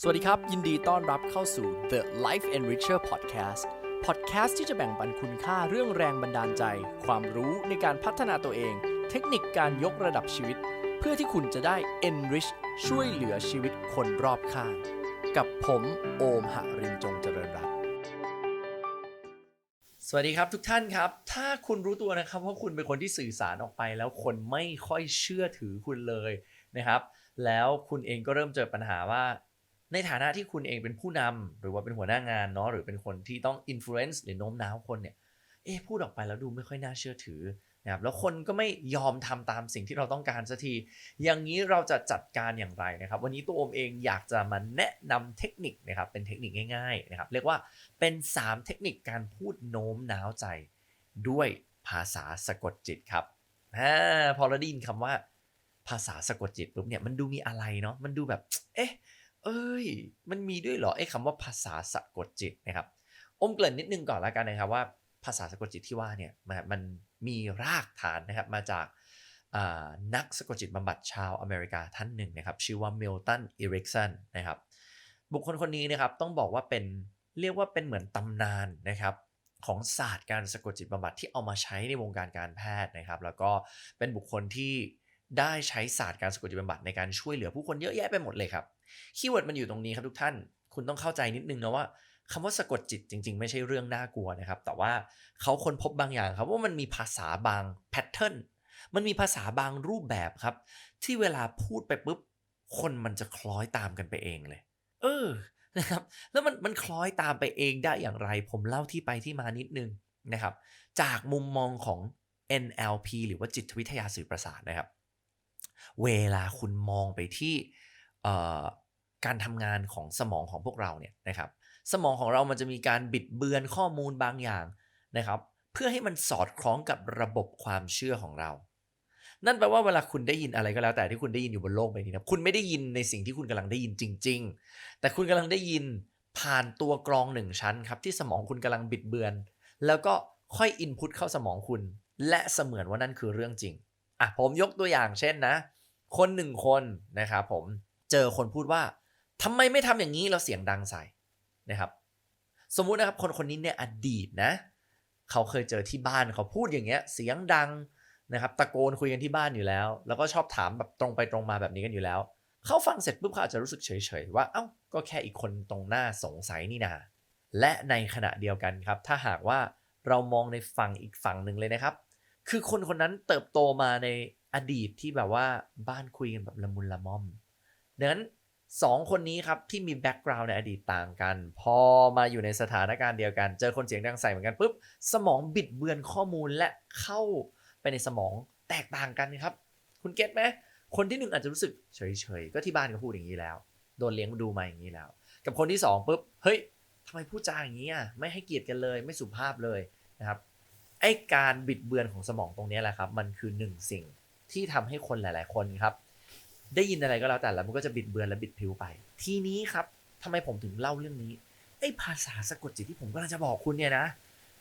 สวัสดีครับ ยินดีต้อนรับเข้าสู่ The Life Enricher Podcast Podcast ที่จะแบ่งปันคุณค่าเรื่องแรงบันดาลใจ ความรู้ในการพัฒนาตัวเอง เทคนิคการยกระดับชีวิต เพื่อที่คุณจะได้ enrich ช่วยเหลือชีวิตคนรอบข้าง กับผมโอมหรินจงเจริญรัตน์สวัสดีครับทุกท่านครับ ถ้าคุณรู้ตัวนะครับว่าคุณเป็นคนที่สื่อสารออกไป แล้วคนไม่ค่อยเชื่อถือคุณเลยนะครับ แล้วคุณเองก็เริ่มเจอปัญหาว่า ในฐานะที่คุณเองเป็นผู้นำหรือว่าเป็นหัวหน้างานเนาะหรือเป็นคนที่ต้อง influence หรือโน้มน้าวคนเนี่ยเอ๊พูดออกไปแล้วดูไม่ค่อยน่าเชื่อถือนะครับแล้วคนก็ไม่ยอมทำตามสิ่งที่เราต้องการสักที อย่างนี้เราจะจัดการอย่างไรนะครับ วันนี้ตัวอมเองอยากจะมาแนะนำเทคนิคนะครับเป็นเทคนิคง่ายๆนะครับเรียกว่าเป็น 3 เทคนิคการพูดโน้มน้าวใจ ด้วยภาษาสะกดจิตครับอาพอเราได้ยินคำว่าภาษาสะกดจิตปุ๊บเนี่ยมันดูมีอะไรเนาะมันดูแบบ เอ๊ะ เอ้ย มันมีด้วยเหรอไอ้คำว่าภาษาสะกดจิตนะครับอมเกริ่นนิดนึงก่อนล้วกันนะครับว่าภาษาสะกดจิตที่ว่าเนี่ยมันมันมีรากฐานนะครับมาจากนักสะกดจิตบำบัดชาวอเมริกาท่านหนึ่งนะครับ ชื่อว่ามิลตันอิริกสันนะครับ บุคคลคนนี้นะครับต้องบอกว่าเป็นเรียกว่าเป็นเหมือนตำนานนะครับของศาสตร์การสะกดจิตบำบัดที่เอามาใช้ในวงการการแพทย์นะครับ แล้วก็เป็นบุคคลที่ ได้ใช้ศาสตร์การสะกดจิตบำบัดในการช่วยเหลือผู้คนเยอะแยะไปหมดเลยครับคีย์เวิร์ดมันอยู่ตรงนี้ครับทุกท่าน คุณต้องเข้าใจนิดนึงนะว่าคำว่าสะกดจิตจริง ๆ ไม่ใช่เรื่องน่ากลัวนะครับ แต่ว่าเขาค้นพบบางอย่างครับว่ามันมีภาษาบางแพทเทิร์นมันมีภาษาบางรูปแบบครับ ที่เวลาพูดไปปุ๊บคนมันจะคล้อยตามกันไปเองเลย เออนะครับแล้วมันมันคล้อยตามไปเองได้อย่างไร ผมเล่าที่ไปที่มานิดนึงนะครับ จากมุมมองของ NLP หรือว่าจิตวิทยาสื่อประสาทนะครับ เวลาคุณมองไปที่การทำงานของสมองของพวกเราเนี่ยนะครับ สมองของเรามันจะมีการบิดเบือนข้อมูลบางอย่างนะครับ เพื่อให้มันสอดคล้องกับระบบความเชื่อของเรา นั่นแปลว่าเวลาคุณได้ยินอะไรก็แล้วแต่ที่คุณได้ยินอยู่บนโลกใบนี้นะคุณไม่ได้ยินในสิ่งที่คุณกำลังได้ยินจริง ๆ แต่คุณกำลังได้ยินผ่านตัวกรองหนึ่งชั้นครับที่สมองคุณกำลังบิดเบือน แล้วก็ค่อยอินพุตเข้าสมองคุณ และเสมือนว่านั่นคือเรื่องจริงอะผมยกตัวอย่างเช่นนะ คนหนึ่งคนนะครับผมเจอคนพูดว่าทำไมไม่ทำอย่างนี้เราเสียงดังใส่นะครับ สมมุตินะครับคนคนนี้เนี่ยอดีตนะ เขาเคยเจอที่บ้านเขาพูดอย่างเงี้ย เสียงดังนะครับ ตะโกนคุยกันที่บ้านอยู่แล้ว แล้วก็ชอบถามแบบตรงไปตรงมาแบบนี้กันอยู่แล้ว เขาฟังเสร็จปุ๊บเขาอาจจะรู้สึกเฉยๆว่าเอ้าก็แค่อีกคนตรงหน้าสงสัยนี่นาและในขณะเดียวกันครับ ถ้าหากว่าเรามองในฝั่งอีกฝั่งหนึ่งเลยนะครับ คือคนคนนั้นเติบโตมาใน อดีตที่แบบว่าบ้านคุยกันแบบละมุนละม่อมดังนั้นสองคนนี้ครับที่มีแบ็กกราวน์ในอดีตต่างกัน พอมาอยู่ในสถานการณ์เดียวกัน เจอคนเสียงดังใส่เหมือนกันปุ๊บสมองบิดเบือนข้อมูลและเข้าไปในสมองแตกต่างกันครับ คุณเก็ตไหมคนที่หนึ่งอาจจะรู้สึกเฉยๆก็ที่บ้านก็พูดอย่างนี้แล้ว โดนเลี้ยงดูมาอย่างนี้แล้ว กับคนที่สองปุ๊บเฮ้ยทำไมพูดจาอย่างนี้อะไม่ให้เกียรติกันเลยไม่สุภาพเลยนะครับไอการบิดเบือนของสมองตรงนี้แหละครับ มันคือหนึ่งสิ่ง ที่ทำให้คนหลาย ๆ คนครับ ได้ยินอะไรก็แล้วแต่แล้วมันก็จะบิดเบือนและบิดผิวไป ทีนี้ครับทำไมผมถึงเล่าเรื่องนี้ไอ้ภาษาสะกดจิตที่ผมกำลังจะบอกคุณเนี่ยนะ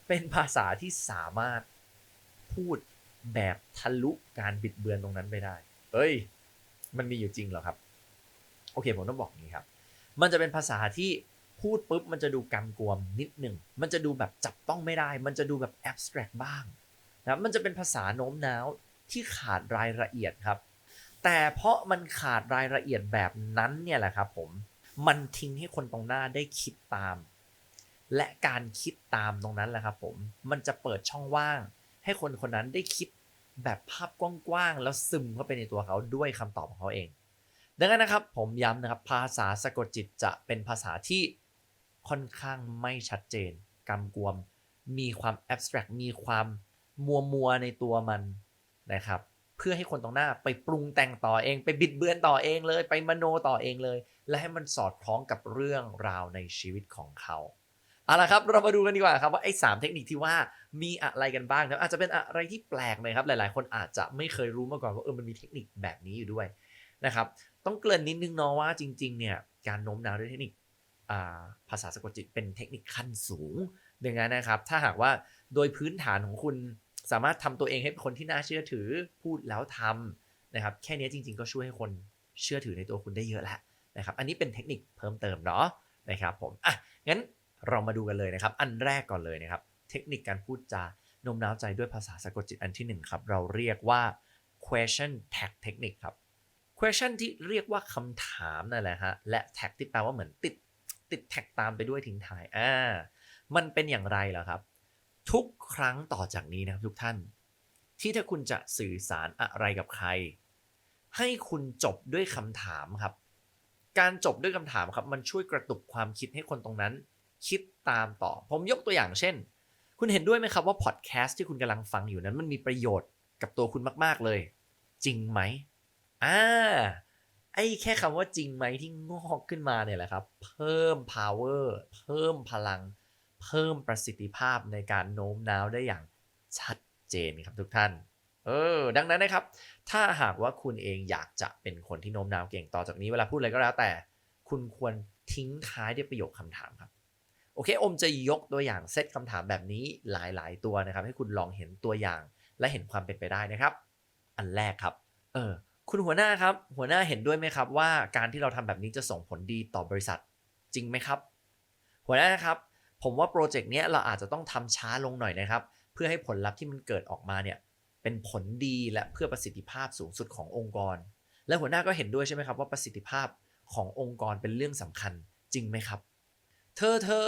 เป็นภาษาที่สามารถพูดแบบทะลุการบิดเบือนตรงนั้นไปได้ เอ้ย มันมีอยู่จริงเหรอครับ โอเค ผมต้องบอกอย่างนี้ครับ มันจะเป็นภาษาที่พูดปุ๊บมันจะดูกำกวมนิดหนึ่ง มันจะดูแบบจับต้องไม่ได้ มันจะดูแบบแอบสแตรกบ้างนะมันจะเป็นภาษาโน้มน้าว ที่ขาดรายละเอียดครับ แต่เพราะมันขาดรายละเอียดแบบนั้นเนี่ยแหละครับผมมันทิ้งให้คนตรงหน้าได้คิดตาม และการคิดตามตรงนั้นแหละครับผมมันจะเปิดช่องว่าง ให้คนคนนั้นได้คิดแบบภาพกว้างๆแล้วซึมเข้าไปในตัวเขาด้วยคำตอบของเขาเอง ดังนั้นนะครับผมย้ำนะครับภาษาสะกดจิตจะเป็นภาษาที่ค่อนข้างไม่ชัดเจนกำกวม มีความแอบสแตรกมีความมัวมัวในตัวมัน นะครับ เพื่อให้คนตรงหน้าไปปรุงแต่งต่อเอง ไปบิดเบือนต่อเองเลย ไปมโนต่อเองเลย และให้มันสอดคล้องกับเรื่องราวในชีวิตของเขาเอาละครับเรามาดูกันดีกว่าครับว่าไอ้สเทคนิคที่ว่ามีอะไรกันบ้างครับอาจจะเป็นอะไรที่แปลกเลยครับหลาย ๆ คนอาจจะไม่เคยรู้มาก่อนว่าเออมันมีเทคนิคแบบนี้อยู่ด้วยนะครับต้องเกริ่นนิดนึงเนาะว่าจริง ๆ เนี่ยการโน้มน้าวด้วยเทคนิคภาษาสะกดจิตเป็นเทคนิคขั้นสูงดังนั้นนะครับ ถ้าหากว่าโดยพื้นฐานของคุณ สามารถทำตัวเองให้เป็นคนที่น่าเชื่อถือพูดแล้วทำนะครับ แค่นี้จริง ๆ ก็ช่วยให้คนเชื่อถือในตัวคุณได้เยอะแล้วนะครับ อันนี้เป็นเทคนิคเพิ่มเติมเนาะนะครับผมอะงั้นเรามาดูกันเลยนะครับ อันแรกก่อนเลยนะครับ เทคนิคการพูดจาโน้มน้าวใจด้วยภาษาสะกดจิตอันที่หนึ่งครับ เราเรียกว่า question tag technique ครับ question ที่เรียกว่าคำถามนั่นแหละฮะ และ tag ที่แปลว่าเหมือนติดติดแท็กตามไปด้วยทิ้งท้ายอ่ามันเป็นอย่างไรล่ะครับ ทุกครั้งต่อจากนี้นะครับทุกท่าน ที่ถ้าคุณจะสื่อสารอะไรกับใคร ให้คุณจบด้วยคำถามครับ การจบด้วยคำถามครับ มันช่วยกระตุกความคิดให้คนตรงนั้น คิดตามต่อ ผมยกตัวอย่างเช่น คุณเห็นด้วยไหมครับว่าพอดแคสต์ที่คุณกำลังฟังอยู่นั้นมันมีประโยชน์กับตัวคุณมาก ๆ เลย จริงไหมอ่าไอ้แค่คำว่าจริงไหมที่งอกขึ้นมาเนี่ยแหละครับ เพิ่ม power เพิ่มพลัง เพิ่มประสิทธิภาพในการโน้มน้าวได้อย่างชัดเจนครับทุกท่าน เออ ดังนั้นนะครับ ถ้าหากว่าคุณเองอยากจะเป็นคนที่โน้มน้าวเก่งต่อจากนี้เวลาพูดอะไรก็แล้วแต่ คุณควรทิ้งท้ายด้วยประโยคคำถามครับ โอเค อมจะยกตัวอย่างเซตคำถามแบบนี้หลาย ๆ ตัวนะครับ ให้คุณลองเห็นตัวอย่างและเห็นความเป็นไปได้นะครับ อันแรกครับ เออ คุณหัวหน้าครับ หัวหน้าเห็นด้วยไหมครับว่าการที่เราทำแบบนี้จะส่งผลดีต่อบริษัท จริงไหมครับ หัวหน้าครับ ผมว่าโปรเจกต์เนี้ยเราอาจจะต้องทำช้าลงหน่อยนะครับ เพื่อให้ผลลัพธ์ที่มันเกิดออกมาเนี่ยเป็นผลดีและเพื่อประสิทธิภาพสูงสุดขององค์กร และหัวหน้าก็เห็นด้วยใช่ไหมครับว่าประสิทธิภาพขององค์กรเป็นเรื่องสำคัญจริงไหมครับ เธอเธอ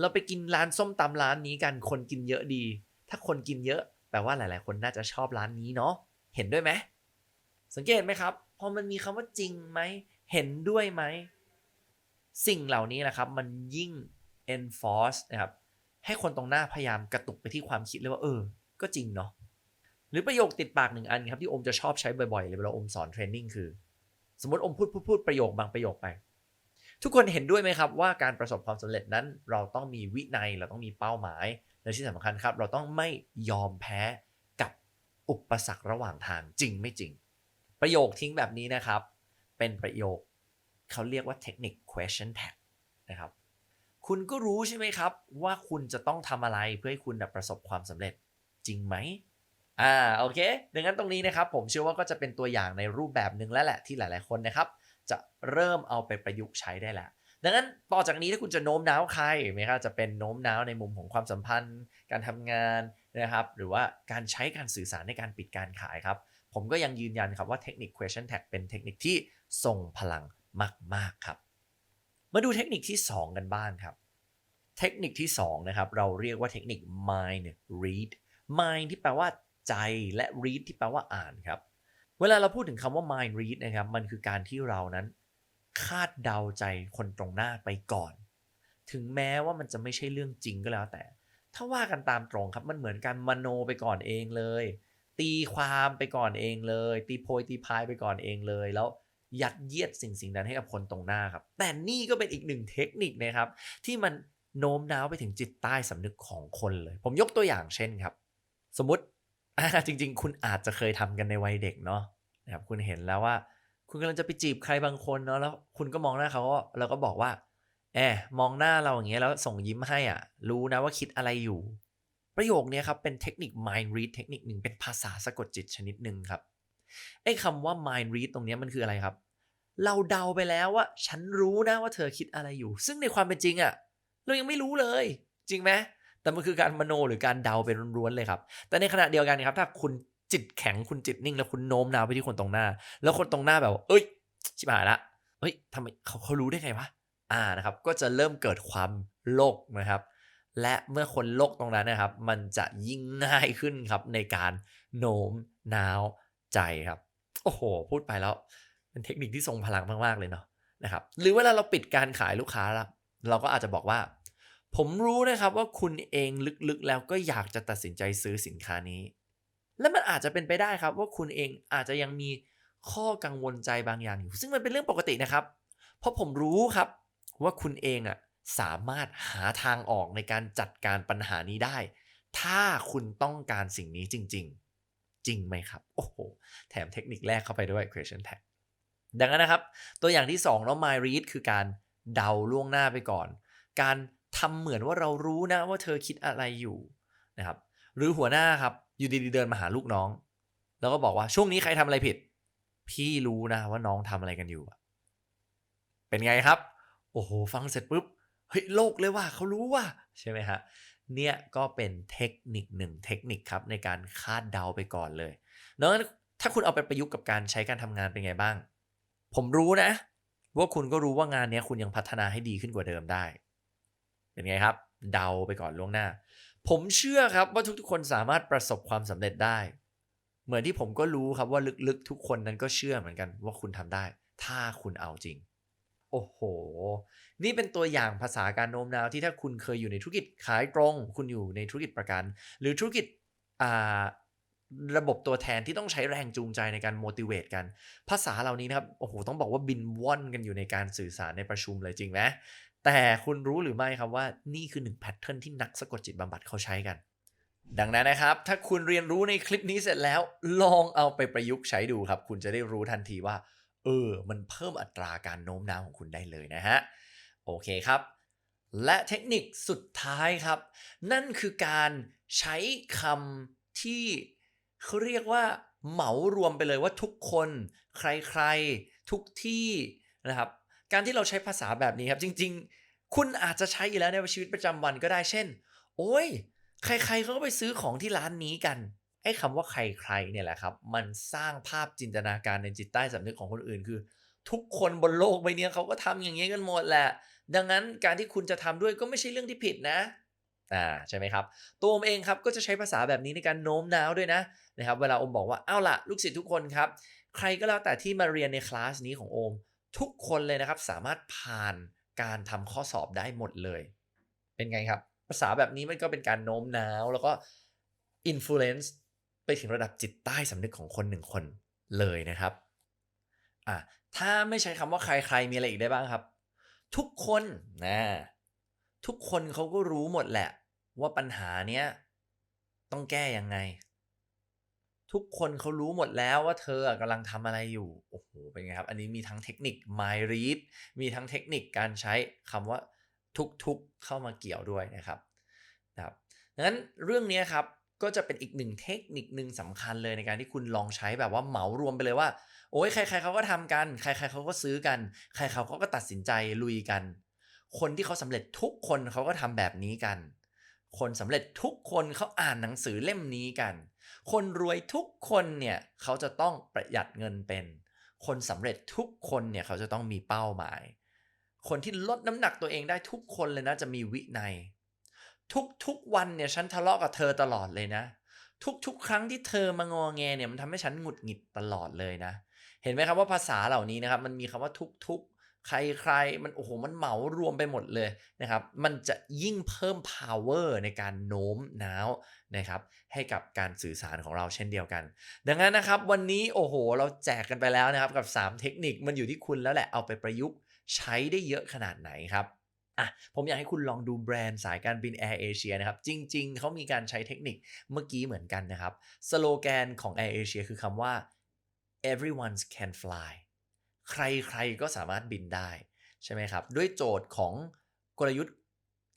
เราไปกินร้านส้มตำร้านนี้กันคนกินเยอะดี ถ้าคนกินเยอะแปลว่าหลาย ๆ คนน่าจะชอบร้านนี้เนาะเห็นด้วยไหมสังเกตไหมครับพอมันมีคำว่าจริงไหมเห็นด้วยไหมสิ่งเหล่านี้นะครับ มันยิ่ง enforce นะครับให้คนตรงหน้าพยายามกระตุกไปที่ความคิดเลยว่าเออ ก็จริงเนาะหรือประโยคติดปากหนึ่งอันครับที่อมจะชอบใช้บ่อยๆเลยเวลาอมสอนเทรนนิ่งคือ สมมติอมพูดพูดพูดประโยคบางประโยคไป ทุกคนเห็นด้วยไหมครับว่าการประสบความสำเร็จนั้น เราต้องมีวินัยเราต้องมีเป้าหมาย และที่สำคัญครับ เราต้องไม่ยอมแพ้กับอุปสรรคระหว่างทางจริงไม่จริง ประโยคทิ้งแบบนี้นะครับ เป็นประโยคเขาเรียกว่าเทคนิค question tag นะครับ คุณก็รู้ใช่ไหมครับ ว่าคุณจะต้องทำอะไรเพื่อให้คุณประสบความสำเร็จจริงไหมอ่าโอเคดังนั้นตรงนี้นะครับ ผมเชื่อว่าก็จะเป็นตัวอย่างในรูปแบบหนึ่งแล้วแหละที่หลาย ๆ คนนะครับ จะเริ่มเอาไปประยุกต์ใช้ได้แล้วดังนั้นต่อจากนี้ถ้าคุณจะโน้มน้าวใครไหมครับจะเป็นโน้มน้าวในมุมของความสัมพันธ์ การทำงานนะครับ หรือว่าการใช้การสื่อสารในการปิดการขายครับ ผมก็ยังยืนยันครับว่าเทคนิค question tag เป็นเทคนิคที่ทรงพลังมาก ๆ ครับ มาดูเทคนิคที่ 2 กันบ้างครับ เทคนิคที่2นะครับเราเรียกว่าเทคนิค mind read mind ที่แปลว่าใจและ read ที่แปลว่าอ่านครับ เวลาเราพูดถึงคำว่า mind read นะครับ มันคือการที่เรานั้น คาดเดาใจคนตรงหน้าไปก่อน ถึงแม้ว่ามันจะไม่ใช่เรื่องจริงก็แล้วแต่ ถ้าว่ากันตามตรงครับมันเหมือนการมโนไปก่อนเองเลย ตีความไปก่อนเองเลย ตีโพยตีพายไปก่อนเองเลยแล้ว ยัดเยียดสิ่งสิ่งนั้นให้กับคนตรงหน้าครับ แต่นี่ก็เป็นอีกหนึ่งเทคนิคนะครับ ที่มันโน้มน้าวไปถึงจิตใต้สำนึกของคนเลย ผมยกตัวอย่างเช่นครับ สมมติจริง ๆ คุณอาจจะเคยทำกันในวัยเด็กเนาะนะครับคุณเห็นแล้วว่า คุณกำลังจะไปจีบใครบางคนเนาะแล้ว คุณก็มองหน้าเขาก็แล้วก็บอกว่าแอบมองหน้าเราอย่างเงี้ยแล้วส่งยิ้มให้อะ รู้นะว่าคิดอะไรอยู่ ประโยคนี้ครับเป็นเทคนิค mind read เทคนิคหนึ่งเป็นภาษาสะกดจิตชนิดหนึ่งครับ ไอ้คำว่า mind read ตรงนี้มันคืออะไรครับ เราเดาไปแล้วว่า ฉันรู้นะว่าเธอคิดอะไรอยู่ ซึ่งในความเป็นจริงอะเรายังไม่รู้เลย จริงไหมแต่มันคือการมโนหรือการเดาไปล้วนๆเลยครับ แต่ในขณะเดียวกันครับ ถ้าคุณจิตแข็งคุณจิตนิ่ง แล้วคุณโน้มน้าวไปที่คนตรงหน้า แล้วคนตรงหน้าแบบเอ้ยชิบหายละเฮ้ยทำไมเขาเขารู้ได้ไงวะอ่านะครับ ก็จะเริ่มเกิดความโลกนะครับ และเมื่อคนโลกตรงนั้นนะครับ มันจะยิ่งง่ายขึ้นครับในการโน้มน้าว ใจครับ โอ้โห พูดไปแล้ว เป็นเทคนิคที่ทรงพลังมากๆเลยเนาะนะครับ หรือเวลาเราปิดการขายลูกค้าละเราก็อาจจะบอกว่า ผมรู้นะครับว่าคุณเองลึกๆแล้วก็อยากจะตัดสินใจซื้อสินค้านี้ และมันอาจจะเป็นไปได้ครับว่าคุณเองอาจจะยังมีข้อกังวลใจบางอย่างอยู่ ซึ่งมันเป็นเรื่องปกตินะครับ เพราะผมรู้ครับว่าคุณเองอะสามารถหาทางออกในการจัดการปัญหานี้ได้ ถ้าคุณต้องการสิ่งนี้จริง ๆ จริงไหมครับ โอ้โห แถมเทคนิคแรกเข้าไปด้วย question tag ดังนั้นนะครับ ตัวอย่างที่2แล้ว my read คือการเดาล่วงหน้าไปก่อน การทำเหมือนว่าเรารู้นะว่าเธอคิดอะไรอยู่นะครับ หรือหัวหน้าครับ อยู่ดีๆเดินมาหาลูกน้อง แล้วก็บอกว่าช่วงนี้ใครทำอะไรผิด พี่รู้นะว่าน้องทำอะไรกันอยู่ เป็นไงครับ โอ้โห ฟังเสร็จปุ๊บ เฮ้ยโลกเลยว่าเขารู้ว่าใช่ไหมฮะ เนี่ยก็เป็นเทคนิคหนึ่งเทคนิคครับในการคาดเดาไปก่อนเลยเนอะถ้าคุณเอาไปประยุกต์กับการใช้การทำงานเป็นไงบ้าง ผมรู้นะ ว่าคุณก็รู้ว่างานนี้คุณยังพัฒนาให้ดีขึ้นกว่าเดิมได้ เป็นไงครับ เดาไปก่อนล่วงหน้า ผมเชื่อครับว่าทุกๆ คนสามารถประสบความสำเร็จได้ เหมือนที่ผมก็รู้ครับว่าลึกๆ ทุกคนนั้นก็เชื่อเหมือนกันว่าคุณทำได้ ถ้าคุณเอาจริง โอ้โห นี่เป็นตัวอย่างภาษาการโน้มน้าวที่ถ้าคุณเคยอยู่ในธุรกิจขายตรง คุณอยู่ในธุรกิจประกัน หรือธุรกิจอ่าระบบตัวแทนที่ต้องใช้แรงจูงใจในการ motivate กัน ภาษาเหล่านี้นะครับ โอ้โห ต้องบอกว่าบินว่อนกันอยู่ในการสื่อสารในประชุมเลยจริงไหมแต่คุณรู้หรือไม่ครับว่านี่คือหนึ่งแพทเทิร์นที่นักสะกดจิตบำบัดเขาใช้กัน ดังนั้นนะครับ ถ้าคุณเรียนรู้ในคลิปนี้เสร็จแล้ว ลองเอาไปประยุกต์ใช้ดูครับ คุณจะได้รู้ทันทีว่า เออ มันเพิ่มอัตราการโน้มน้าวของคุณได้เลยนะฮะ โอเคครับ และเทคนิคสุดท้ายครับ นั่นคือการใช้คำที่เขาเรียกว่าเหมารวมไปเลยว่าทุกคน ใครๆ ทุกที่นะครับ การที่เราใช้ภาษาแบบนี้ครับ จริง ๆ คุณอาจจะใช้อยู่แล้วในชีวิตประจำวันก็ได้เช่น โอ้ย ใครๆเขาก็ไปซื้อของที่ร้านนี้กัน ไอ้คำว่าใครๆเนี่ยแหละครับ มันสร้างภาพจินตนาการในจิตใต้สำนึกของคนอื่นคือ ทุกคนบนโลกใบนี้เขาก็ทำอย่างนี้กันหมดแหละ ดังนั้นการที่คุณจะทำด้วยก็ไม่ใช่เรื่องที่ผิดนะอ่าใช่ไหมครับ ตัวอมเองครับก็จะใช้ภาษาแบบนี้ในการโน้มน้าวด้วยนะนะครับ เวลาอมบอกว่าเอาล่ะลูกศิษย์ทุกคนครับ ใครก็แล้วแต่ที่มาเรียนในคลาสนี้ของโอมทุกคนเลยนะครับสามารถผ่านการทำข้อสอบได้หมดเลย เป็นไงครับ ภาษาแบบนี้มันก็เป็นการโน้มน้าวแล้วก็ influence ไปถึงระดับจิตใต้สำนึกของคนหนึ่งคนเลยนะครับอะถ้าไม่ใช้คำว่าใครๆมีอะไรอีกได้บ้างครับ ทุกคนนะทุกคนเขาก็รู้หมดแหละ ว่าปัญหาเนี้ยต้องแก้ยังไง ทุกคนเขารู้หมดแล้วว่าเธอกำลังทำอะไรอยู่โอ้โหเป็นไงครับ อันนี้มีทั้งเทคนิค my read มีทั้งเทคนิคการใช้คำว่าทุกๆเข้ามาเกี่ยวด้วยนะครับนะครับดังนั้นเรื่องนี้ครับ ก็จะเป็นอีกหนึ่งเทคนิคหนึ่งสำคัญเลยในการที่คุณลองใช้แบบว่าเหมารวมไปเลยว่า โอ้ยใคร ๆเขาก็ทำกัน ใคร ๆเขาก็ซื้อกัน ใครเขาก็ตัดสินใจลุยกัน คนที่เขาสำเร็จทุกคนเขาก็ทำแบบนี้กัน คนสำเร็จทุกคนเขาอ่านหนังสือเล่มนี้กัน คนรวยทุกคนเนี่ยเขาจะต้องประหยัดเงินเป็น คนสำเร็จทุกคนเนี่ยเขาจะต้องมีเป้าหมาย คนที่ลดน้ำหนักตัวเองได้ทุกคนเลยนะจะมีวินัย ทุกๆวันเนี่ยฉันทะเลาะกับเธอตลอดเลยนะ ทุกๆ ครั้งที่เธอมางอแงเนี่ยมันทำให้ฉันหงุดหงิดตลอดเลยนะ เห็นไหมครับว่าภาษาเหล่านี้นะครับมันมีคำว่าทุกๆ ใครๆ มันโอ้โหมันเหมารวมไปหมดเลยนะครับมันจะยิ่งเพิ่ม power ในการโน้มน้าวนะครับให้กับการสื่อสารของเราเช่นเดียวกัน ดังนั้นนะครับวันนี้โอ้โหเราแจกกันไปแล้วนะครับกับ 3 เทคนิคมันอยู่ที่คุณแล้วแหละเอาไปประยุกต์ใช้ได้เยอะขนาดไหนครับ อะผมอยากให้คุณลองดูแบรนด์สายการบิน Air Asia นะครับ จริง ๆ เขามีการใช้เทคนิคเมื่อกี้เหมือนกันนะครับ สโลแกนของ Air Asia คือคำว่า everyone can fly ใครๆก็สามารถบินได้ใช่ไหมครับ ด้วยโจทย์ของกลยุทธ์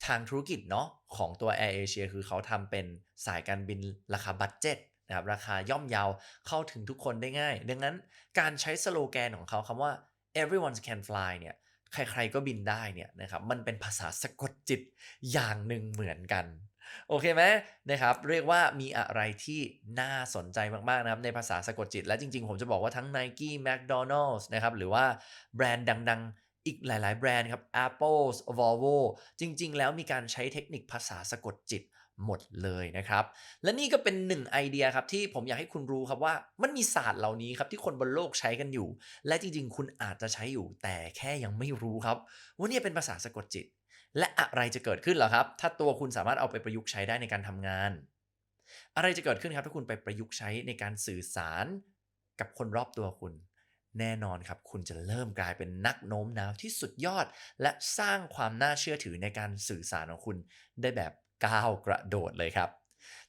ทางธุรกิจเนาะของตัว Air Asia คือเขาทำเป็นสายการบินราคาบัตเจ็ตนะครับราคาย่อมเยาวเข้าถึงทุกคนได้ง่าย ดังนั้นการใช้สโลแกนของเขาคำว่า everyone can fly เนี่ย ใครๆก็บินได้เนี่ยนะครับมันเป็นภาษาสะกดจิตอย่างหนึ่งเหมือนกันโอเคไหมนะครับเรียกว่ามีอะไรที่น่าสนใจมาก ๆ นะครับ ในภาษาสะกดจิต และจริง ๆ ผมจะบอกว่าทั้ง Nike McDonald's นะครับ หรือว่าแบรนด์ดัง ๆ อีกหลาย ๆ แบรนด์ครับ Apple Volvo จริง ๆ แล้วมีการใช้เทคนิคภาษาสะกดจิต หมดเลยนะครับ และนี่ก็เป็นหนึ่งไอเดียครับที่ผมอยากให้คุณรู้ครับว่ามันมีศาสตร์เหล่านี้ครับที่คนบนโลกใช้กันอยู่ และจริงๆ คุณอาจจะใช้อยู่แต่แค่ยังไม่รู้ครับ ว่านี่เป็นภาษาสะกดจิต และอะไรจะเกิดขึ้นเหรอครับ ถ้าตัวคุณสามารถเอาไปประยุกต์ใช้ได้ในการทำงาน อะไรจะเกิดขึ้นครับถ้าคุณไปประยุกต์ใช้ในการสื่อสารกับคนรอบตัวคุณ แน่นอนครับ คุณจะเริ่มกลายเป็นนักโน้มน้าวที่สุดยอด และสร้างความน่าเชื่อถือในการสื่อสารของคุณได้แบบ ก้าวกระโดดเลยครับ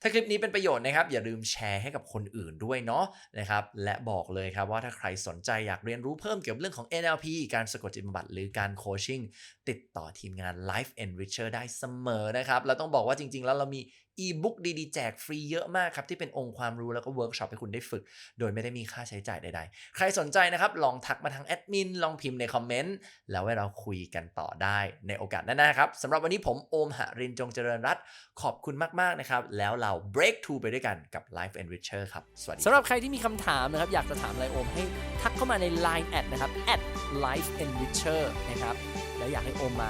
ถ้าคลิปนี้เป็นประโยชน์นะครับ อย่าลืมแชร์ให้กับคนอื่นด้วยเนาะนะครับและบอกเลยครับว่าถ้าใครสนใจอยากเรียนรู้เพิ่มเกี่ยวกับเรื่องของ NLP การสะกดจิตบำบัดหรือการโคชชิ่งติดต่อทีมงาน Life Enricher ได้เสมอนะครับแล้วต้องบอกว่าจริง ๆ แล้วเรามีอีบุ๊กดีๆ แจกฟรีเยอะมากครับ ที่เป็นองค์ความรู้แล้วก็เวิร์กช็อปให้คุณได้ฝึก โดยไม่ได้มีค่าใช้จ่ายใดๆ ใครสนใจนะครับ ลองทักมาทางแอดมินลองพิมพ์ในคอมเมนต์แล้วไว้เราคุยกันต่อได้ในโอกาสหน้าๆครับสำหรับวันนี้ผมโอมหรินจงเจริญรัตขอบคุณมากๆนะครับแล้วเรา break through ไปด้วยกันกับ Life Enricher ครับ สวัสดีสำหรับใครที่มีคำถามนะครับ อยากจะถามไลโอมให้ทักเข้ามาใน Line แอดนะครับ at life enricher นะครับ แล้วอยากให้โอมมา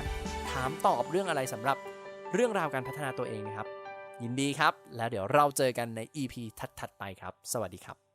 ถามตอบเรื่องอะไรสำหรับเรื่องราวการพัฒนาตัวเองนะครับ ยินดีครับ แล้วเดี๋ยวเราเจอกันใน EP ถัดๆไปครับ สวัสดีครับ